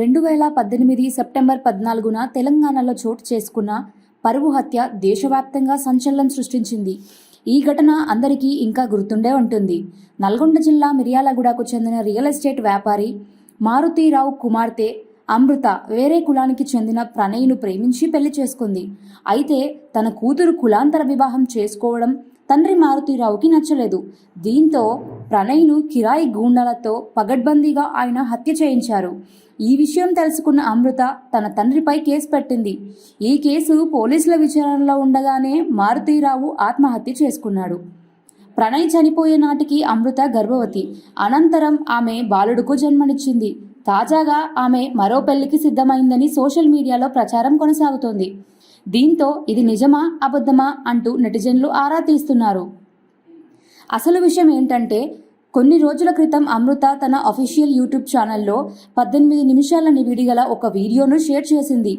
రెండు వేల పద్దెనిమిది సెప్టెంబర్ పద్నాలుగున తెలంగాణలో చోటు చేసుకున్న పరువు హత్య దేశవ్యాప్తంగా సంచలనం సృష్టించింది. ఈ ఘటన అందరికీ ఇంకా గుర్తుండే ఉంటుంది. నల్గొండ జిల్లా మిర్యాలగూడకు చెందిన రియల్ ఎస్టేట్ వ్యాపారి మారుతీరావు కుమార్తె అమృత వేరే కులానికి చెందిన ప్రణయ్ను ప్రేమించి పెళ్ళి చేసుకుంది. అయితే తన కూతురు కులాంతర వివాహం చేసుకోవడం తండ్రి మారుతీరావుకి నచ్చలేదు. దీంతో ప్రణయ్ను కిరాయి గూండాలతో పగడ్బందీగా ఆయన హత్య చేయించారు. ఈ విషయం తెలుసుకున్న అమృత తన తండ్రిపై కేసు పెట్టింది. ఈ కేసు పోలీసుల విచారణలో ఉండగానే మారుతీరావు ఆత్మహత్య చేసుకున్నాడు. ప్రణయ్ చనిపోయే నాటికి అమృత గర్భవతి. అనంతరం ఆమె బాలుడుకు జన్మనిచ్చింది. తాజాగా ఆమె మరో పెళ్ళికి సిద్ధమైందని సోషల్ మీడియాలో ప్రచారం కొనసాగుతోంది. దీంతో ఇది నిజమా అబద్ధమా అంటూ నెటిజన్లు ఆరా తీస్తున్నారు. అసలు విషయం ఏంటంటే కొన్ని రోజుల క్రితం అమృత తన అఫీషియల్ యూట్యూబ్ ఛానల్లో పద్దెనిమిది నిమిషాల నివిడి గల ఒక వీడియోను షేర్ చేసింది.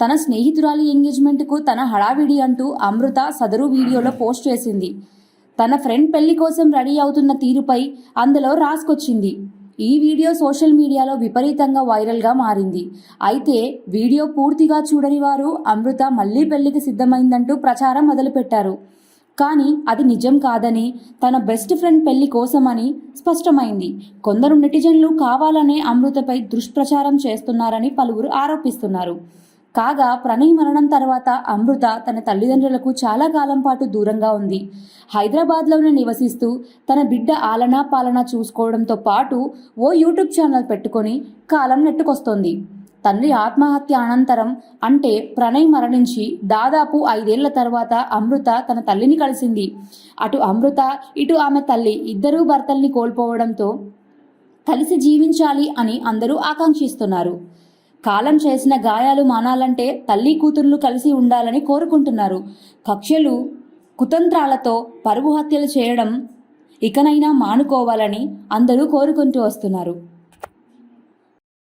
తన స్నేహితురాలి ఎంగేజ్మెంట్కు తన హడావిడి అంటూ అమృత సదరు వీడియోలో పోస్ట్ చేసింది. తన ఫ్రెండ్ పెళ్ళి కోసం రెడీ అవుతున్న తీరుపై అందులో రాసుకొచ్చింది. ఈ వీడియో సోషల్ మీడియాలో విపరీతంగా వైరల్గా మారింది. అయితే వీడియో పూర్తిగా చూడని వారు అమృత మళ్ళీ పెళ్ళికి సిద్ధమైందంటూ ప్రచారం మొదలుపెట్టారు. కానీ అది నిజం కాదని తన బెస్ట్ ఫ్రెండ్ పెళ్ళి కోసమని స్పష్టమైంది. కొందరు నెటిజన్లు కావాలనే అమృతపై దుష్ప్రచారం చేస్తున్నారని పలువురు ఆరోపిస్తున్నారు. కాగా ప్రణయ్ మరణం తర్వాత అమృత తన తల్లిదండ్రులకు చాలా కాలం పాటు దూరంగా ఉంది. హైదరాబాద్లోనే నివసిస్తూ తన బిడ్డ ఆలనా పాలన చూసుకోవడంతో పాటు ఓ యూట్యూబ్ ఛానల్ పెట్టుకొని కాలం నెట్టుకొస్తోంది. తండ్రి ఆత్మహత్య అనంతరం అంటే ప్రణయ్ మరణించి దాదాపు ఐదేళ్ళ తర్వాత అమృత తన తల్లిని కలిసింది. అటు అమృత ఇటు ఆమె తల్లి ఇద్దరూ భర్తల్ని కోల్పోవడంతో కలిసి జీవించాలి అని అందరూ ఆకాంక్షిస్తున్నారు. కాలం చేసిన గాయాలు మానాలంటే తల్లి కూతుర్లు కలిసి ఉండాలని కోరుకుంటున్నారు. కక్షలు కుతంత్రాలతో పరుగు హత్యలు చేయడం ఇకనైనా మానుకోవాలని అందరూ కోరుకుంటూ వస్తున్నారు.